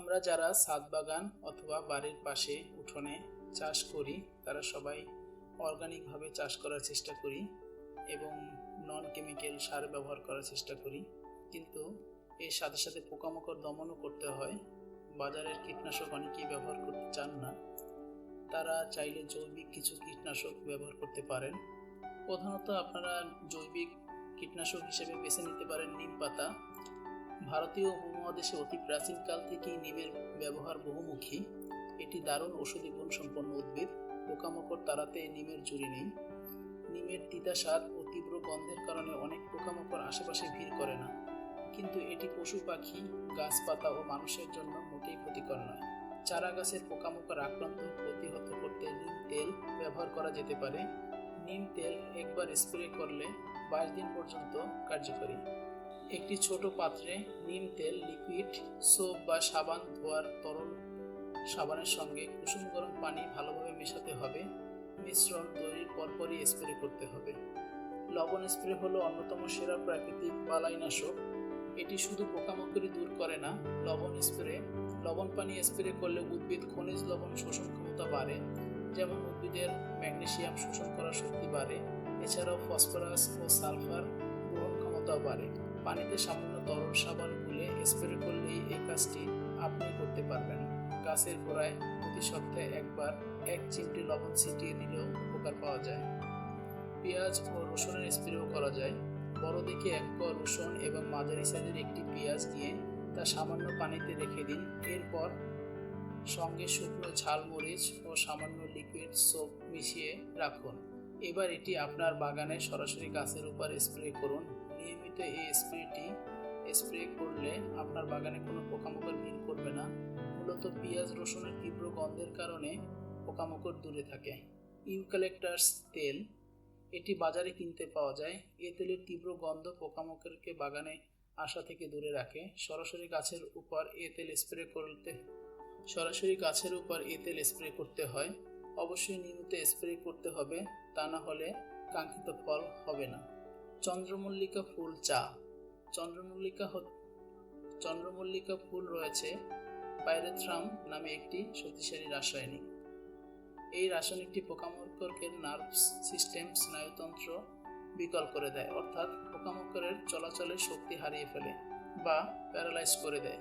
আমরা যারা ছাদ বাগান অথবা বাড়ির পাশে উঠোনে চাষ করি, তারা সবাই অর্গানিকভাবে চাষ করার চেষ্টা করি এবং নন কেমিক্যাল সার ব্যবহার করার চেষ্টা করি। কিন্তু এর সাথে সাথে পোকামাকড় দমনও করতে হয়। বাজারের কীটনাশক অনেকেই ব্যবহার করতে চান না। তারা চাইলে জৈবিক কিছু কীটনাশক ব্যবহার করতে পারেন। প্রধানত আপনারা জৈবিক কীটনাশক হিসেবে বেছে নিতে পারেন নিম পাতা। ভারতীয় উপমহাদেশে অতি প্রাচীনকাল থেকেই নিমের ব্যবহার বহুমুখী। এটি দারুণ ঔষধি গুণ সম্পন্ন উদ্ভিদ। পোকামাকড় তাড়াতে নিমের জুড়ি নেই। নিমের তিতা স্বাদ ও তীব্র গন্ধের কারণে অনেক পোকামাকড় আশেপাশে ভিড় করে না। কিন্তু এটি পশু, পাখি, গাছপাতা ও মানুষের জন্য মোটেই ক্ষতিকর নয়। চারা গাছের পোকামাকড় আক্রান্ত প্রতিহত করতে নিম তেল ব্যবহার করা যেতে পারে। নিম তেল একবার স্প্রে করলে বাইশ দিন পর্যন্ত কার্যকরী। একটি ছোট পাত্রে নিম তেল, লিকুইড, সোপ বা সাবান, ধোয়ার তরল সাবানের সঙ্গে কুসুম গরম পানি ভালোভাবে মেশাতে হবে। মিশ্রণ তৈরির পরপরই স্প্রে করতে হবে। লবণ স্প্রে হলো অন্যতম সেরা প্রাকৃতিক বালাইনাশক। এটি শুধু পোকামাকড়ই দূর করে না, লবণ স্প্রে, লবণ পানি স্প্রে করলে উদ্ভিদ খনিজ লবণ শোষণ ক্ষমতা বাড়ে, যেমন উদ্ভিদের ম্যাগনেশিয়াম শোষণ করার শক্তি বাড়ে। এছাড়াও ফসফরাস ও সালফার গ্রহণ ক্ষমতাও বাড়ে। পানিতে সামান্য তরল সাবান গুলে স্প্রে করলেই এই কাজটি আপনি করতে পারবেন। গাছের গোড়ায় প্রতি সপ্তাহে একবার এক চিমটি লবণ ছিটিয়ে দিলেও উপকার পাওয়া যায়। পেঁয়াজ ও রসুনের স্প্রেও করা যায়। বড় দেখে এক কোয়া রসুন এবং মাঝারি সাইজের একটি পেঁয়াজ দিয়ে তা সামান্য পানিতে রেখে দিন। এরপর সঙ্গে শুকনো ঝালমরিচ ও সামান্য লিকুইড সোপ মিশিয়ে রাখুন। এবার এটি আপনার বাগানে সরাসরি গাছের উপর স্প্রে করুন। নিয়মিত এই স্প্রেটি স্প্রে করলে আপনার বাগানে কোনো পোকামাকড় ভিড় করবে না। মূলত পেঁয়াজ, রসুনের তীব্র গন্ধের কারণে পোকামাকড় দূরে থাকে। ইউক্যালেক্টাস তেল, এটি বাজারে কিনতে পাওয়া যায়। এ তেলের তীব্র গন্ধ পোকামাকড়কে বাগানে আসা থেকে দূরে রাখে। সরাসরি গাছের উপর এ তেল স্প্রে করতে, সরাসরি গাছের উপর এ তেল স্প্রে করতে হয়। অবশ্যই নিয়মিত স্প্রে করতে হবে, তা না হলে কাঙ্ক্ষিত ফল হবে না। চন্দ্রমল্লিকা ফুল চা। চন্দ্রমল্লিকা চন্দ্রমল্লিকা ফুল রয়েছে পাইরেথ্রাম নামে একটি শক্তিশালী রাসায়নিক। এই রাসায়নিকটি পোকামাকড়ের নার্ভ সিস্টেম স্নায়ুতন্ত্র বিকল করে দেয়, অর্থাৎ পোকামাকড়ের চলাচলের শক্তি হারিয়ে ফেলে বা প্যারালাইজ করে দেয়।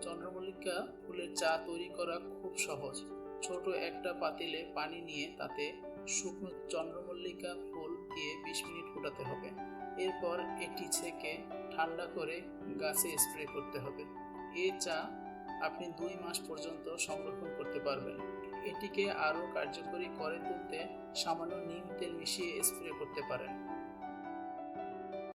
চন্দ্রমল্লিকা ফুলের চা তৈরি করা খুব সহজ। ছোট একটা পাতিলে পানি নিয়ে তাতে শুকনো চন্দ্রমল্লিকা ফুল দিয়ে বিশ মিনিট ফোটাতে হবে। এরপর এটি ছেঁকে ঠান্ডা করে গাছে স্প্রে করতে হবে। এ চা আপনি দুই মাস পর্যন্ত সংরক্ষণ করতে পারবেন। এটিকে আরও কার্যকরী করে তুলতে সামান্য নিম তেল মিশিয়ে স্প্রে করতে পারেন।